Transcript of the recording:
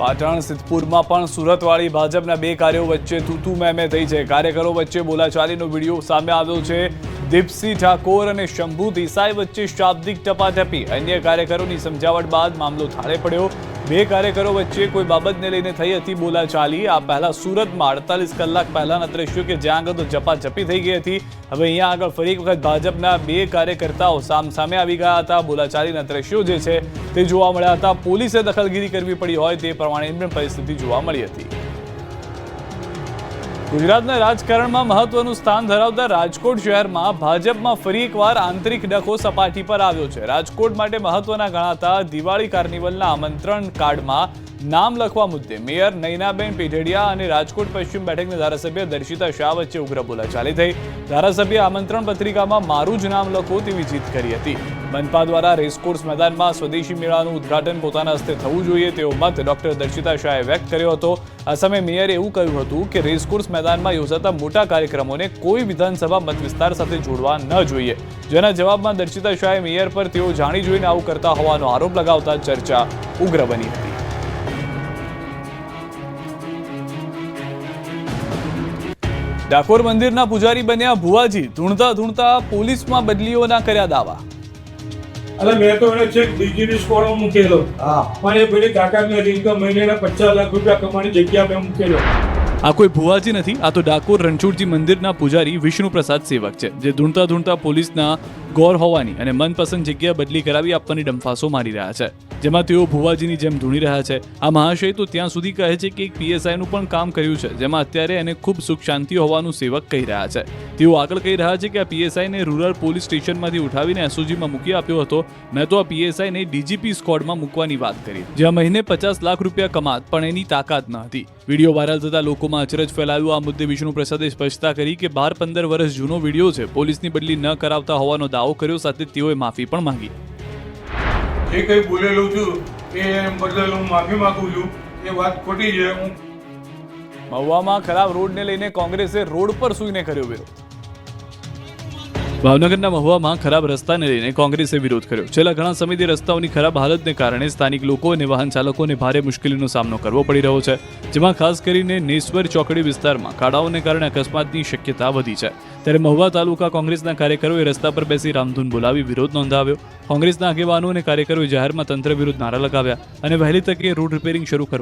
પાટણ, સિદ્ધપુરમાં પણ સુરતવાળી ભાજપના બે કાર્યો વચ્ચે તૂતુ મેમે થઈ છે. કાર્યકરો વચ્ચે બોલાચાલીનો વીડિયો સામે આવ્યો છે. દીપસિંહ ઠાકોર અને શંભુ દેસાઈ વચ્ચે શાબ્દિક ટપાટપી. અન્ય કાર્યકરોની સમજાવટ બાદ મામલો થાળે પડ્યો. બે કાર્યકરો વચ્ચે કોઈ બાબતને લઈને થઈ હતી બોલાચાલી. આ પહેલા સુરતમાં અડતાલીસ કલાક પહેલાના દ્રશ્યો કે જ્યાં આગળ તો ઝપાઝપી થઈ ગઈ હતી. હવે અહીંયા આગળ ફરી એક વખત ભાજપના બે કાર્યકર્તાઓ સામ સામે આવી ગયા હતા. બોલાચાલીના દ્રશ્યો જે છે તે જોવા મળ્યા હતા. પોલીસે દખલગીરી કરવી પડી હોય તે પ્રમાણે પરિસ્થિતિ જોવા મળી હતી. ગુજરાતના રાજકારણમાં મહત્વનું સ્થાન ધરાવતા રાજકોટ શહેરમાં ભાજપમાં ફરી એકવાર આંતરિક ડખો સપાટી પર આવ્યો છે. રાજકોટ માટે મહત્વના ગણાતા દિવાળી કાર્નિવલના આમંત્રણ કાર્ડમાં નામ લખવા મુદ્દે મેયર નૈનાબેન પીઢેડિયા અને રાજકોટ પશ્ચિમ બેઠકના ધારાસભ્ય દર્શિતા શાહ વચ્ચે ઉગ્ર બોલાચાલી થઈ. ધારાસભ્ય આમંત્રણ પત્રિકામાં મારું જ નામ લખો તેવી જીત કરી હતી. મનપા દ્વારા રેસકોર્સ મેદાનમાં સ્વદેશી મેળાનું ઉદ્ઘાટન પોતાના હસ્તે થવું જોઈએ તેવો મત ડોક્ટર દર્શિતા શાહે વ્યક્ત કર્યો હતો. આ સમયે મેયરે એવું કહ્યું હતું કે રેસકોર્સ મેદાનમાં યોજાતા મોટા કાર્યક્રમોને કોઈ વિધાનસભા મત વિસ્તાર સાથે જોડવા ન જોઈએ. જેના જવાબમાં દર્શિતા શાહે મેયર પર તેઓ જાણી જોઈને આવું કરતા હોવાનો આરોપ લગાવતા ચર્ચા ઉગ્ર બની હતી. ડાકોર મંદિરના પૂજારી બન્યા ભુવાજી ધૂણતા ધૂણતા પોલીસમાં બદલીઓના કર્યા દાવા. અરે મેં તો એને છેક બીજીની સ્કોરમાં મૂકેલો. હા. પણ એ પેલી કાકાની ઇન્કમ મહિને પચાસ લાખ રૂપિયા કમાણી જગ્યા મેં મૂકેલો. આ કોઈ ભુવાજી નથી આ તો ડાકોર રણછોડજી મંદિરના પૂજારી વિષ્ણુ પ્રસાદ સેવક છે જે ધૂણતા ધૂણતા પોલીસના ગોર હોવાની અને મનપસંદ જગ્યા બદલી કરાવી આપવાની ડંફાસો મારી રહ્યા છે. જેમાં તેઓ ભુવાજીની જેમ ધૂણી રહ્યા છે. આ મહાશય તો ત્યાં સુધી કહે છે કે એક પીએસઆઈનું પણ કામ કર્યું છે, જેમાં અત્યારે એને ખૂબ સુખ શાંતિ હોવાનું સેવક કહી રહ્યા છે. તેઓ આગળ કહી રહ્યા છે કે આ પીએસઆઈને રૂરલ પોલીસ સ્ટેશનમાંથી ઉઠાવીને એસઓજીમાં મૂકી આપ્યો હતો. મેં તો આ પીએસઆઈને ડીજીપી સ્કોડમાં મૂકવાની વાત કરી. જ્યાં મહિને પચાસ લાખ રૂપિયા કમાત, પણ એની તાકાત ન હતી. વીડિયો વાયરલ થતા લોકોમાં અચરજ ફેલાયું. આ મુદ્દે વિષ્ણુ પ્રસાદે સ્પષ્ટતા કરી કે બાર પંદર વર્ષ જૂનો વીડિયો છે. પોલીસની બદલી ન કરાવતા હોવાનો દાવો કર્યો, સાથે તેઓએ માફી પણ માંગી. જે કંઈ બોલેલું છું, એ બદલે હું માફી માંગુ છું. એ વાત ખોટી છે, હું મહુવામાં ખરાબ રોડને લઈને કોંગ્રેસે રોડ પર સૂઈને કર્યો વિરોધ ભાવનગરના મહુવામાં ખરાબ રસ્તાને લઈને કોંગ્રેસે વિરોધ કર્યો. છેલ્લા ઘણા સમયથી રસ્તાઓની ખરાબ હાલતને કારણે સ્થાનિક લોકો અને વાહન ચાલકોને ભારે મુશ્કેલીનો સામનો કરવો પડી રહ્યો છે, જેમાં ખાસ કરીને નેશ્વર ચોકડી વિસ્તારમાં ખાડાઓને કારણે અકસ્માતની શક્યતા વધી છે. ત્યારે મહુવા તાલુકા કોંગ્રેસના કાર્યકરોએ રસ્તા પર બેસી રામધૂન બોલાવી વિરોધ નોંધાવ્યો. કોંગ્રેસના આગેવાનો અને કાર્યકરોએ જાહેરમાં તંત્ર વિરુદ્ધ નારા લગાવ્યા અને વહેલી તકે રોડ રિપેરિંગ શરૂ કરવા